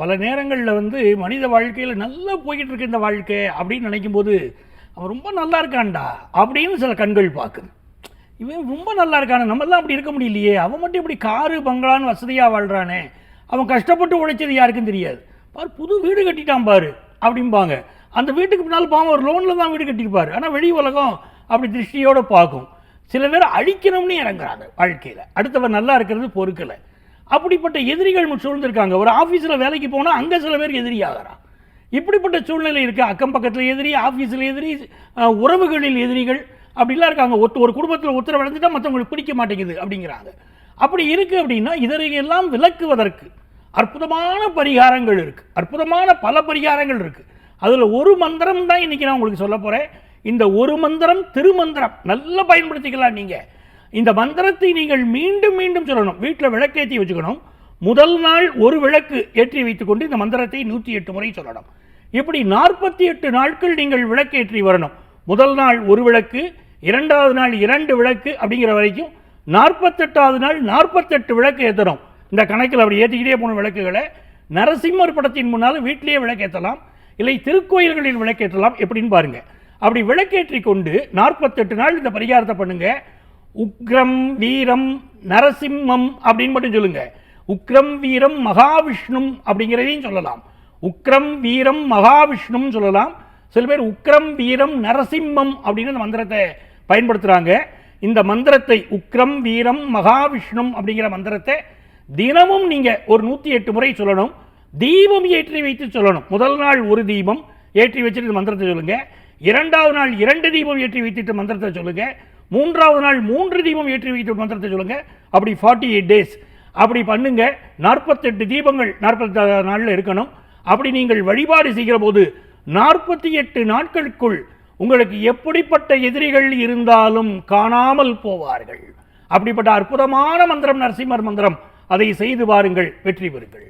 பல நேரங்களில் வந்து மனித வாழ்க்கையில் நல்லா போய்கிட்டு இருக்கு இந்த வாழ்க்கை அப்படின்னு நினைக்கும் போது அவன் ரொம்ப நல்லா இருக்கான்டா அப்படின்னு சில கண்கள் பார்க்குது இவன் ரொம்ப நல்லா இருக்கானே நம்மளாம் அப்படி இருக்க முடியலையே அவன் மட்டும் இப்படி காரு பங்களான்னு வசதியாக வாழ்கிறானே அவன் கஷ்டப்பட்டு உழைச்சது யாருக்கும் தெரியாது. பார் புது வீடு கட்டிட்டான் பாரு அப்படிம்பாங்க. அந்த வீட்டுக்கு பின்னால் பாவம் ஒரு லோனில் தான் வீடு கட்டியிருப்பார். ஆனால் வெளி உலகம் அப்படி திருஷ்டியோடு பார்க்கும். சில பேர் அழிக்கணும்னு இறங்குறாங்க வாழ்க்கையில். அடுத்தவன் நல்லா இருக்கிறது பொறுக்கலை. அப்படிப்பட்ட எதிரிகள் சூழ்ந்திருக்காங்க. ஒரு ஆஃபீஸில் வேலைக்கு போனால் அங்கே சில பேர் எதிரியாகிறான் இப்படிப்பட்ட சூழ்நிலை இருக்குது அக்கம் பக்கத்தில் எதிரி ஆஃபீஸில் எதிரி உறவுகளில் எதிரிகள் அப்படிலாம் இருக்காங்க. ஒத்து ஒரு குடும்பத்தில் உத்தரவு அடைஞ்சிட்டா மற்றவங்களுக்கு பிடிக்க மாட்டேங்குது அப்படிங்கிறாங்க. அப்படி இருக்குது அப்படின்னா இதனையெல்லாம் விளக்குவதற்கு அற்புதமான பரிகாரங்கள் இருக்குது அற்புதமான பல பரிகாரங்கள் இருக்குது அதில் ஒரு மந்திரம் தான் இன்றைக்கி நான் உங்களுக்கு சொல்ல போகிறேன் இந்த ஒரு மந்திரம் திருமந்திரம் நல்லா பயன்படுத்திக்கலாம் நீங்கள் இந்த மந்திரத்தை நீங்கள் மீண்டும் மீண்டும் சொல்லணும். வீட்டில் விளக்கேற்றி வச்சுக்கணும். முதல் நாள் ஒரு விளக்கு ஏற்றி வைத்துக்கொண்டு இந்த மந்திரத்தை நூற்றி எட்டு முறை சொல்லணும். இப்படி நாற்பத்தி எட்டு நாட்கள் நீங்கள் விளக்கேற்றி வரணும். முதல் நாள் ஒரு விளக்கு இரண்டாவது நாள் இரண்டு விளக்கு அப்படிங்கிற வரைக்கும் நாற்பத்தெட்டாவது நாள் நாற்பத்தெட்டு விளக்கு ஏற்றணும் இந்த கணக்கில் அப்படி ஏற்றிக்கிட்டே போன விளக்குகளை. நரசிம்மர் படத்தின் முன்னால் வீட்டிலேயே விளக்கேற்றலாம் இல்லை திருக்கோயில்களில் விளக்கேற்றலாம். எப்படின்னு பாருங்கள் அப்படி விளக்கேற்றி கொண்டு நாற்பத்தெட்டு நாள் இந்த பரிகாரத்தை பண்ணுங்கள் உக்ரம் வீரம் நரசிம்மம் அப்படின்னு மட்டும் சொல்லுங்க. உக்ரம் வீரம் மகாவிஷ்ணும் அப்படிங்கிறதையும் சொல்லலாம். உக்ரம் வீரம் மகாவிஷ்ணும் சொல்லலாம். சில பேர் உக்ரம் வீரம் நரசிம்மம் அப்படின்னு அந்த மந்திரத்தை பயன்படுத்துகிறாங்க இந்த மந்திரத்தை உக்ரம் வீரம் மகாவிஷ்ணும் அப்படிங்கிற மந்திரத்தை தினமும் நீங்கள் ஒரு நூற்றி எட்டு முறை சொல்லணும். தீபம் ஏற்றி வைத்து சொல்லணும். முதல் நாள் ஒரு தீபம் ஏற்றி வச்சுட்டு இந்த மந்திரத்தை சொல்லுங்கள் இரண்டாவது நாள் இரண்டு தீபம் ஏற்றி வைத்துட்டு மந்திரத்தை சொல்லுங்கள் மூன்றாவது நாள் மூன்று தீபம் ஏற்றி வைத்த மந்திரத்தை சொல்லுங்க. அப்படி ஃபார்ட்டி எயிட் டேஸ் அப்படி பண்ணுங்க. நாற்பத்தெட்டு தீபங்கள் நாற்பத்தி நாளில் இருக்கணும். அப்படி நீங்கள் வழிபாடு செய்கிற போது நாற்பத்தி எட்டு நாட்களுக்குள் உங்களுக்கு எப்படிப்பட்ட எதிரிகள் இருந்தாலும் காணாமல் போவார்கள். அப்படிப்பட்ட அற்புதமான மந்திரம் நரசிம்மர் மந்திரம். அதை செய்து பாருங்கள் வெற்றி பெறுங்கள்.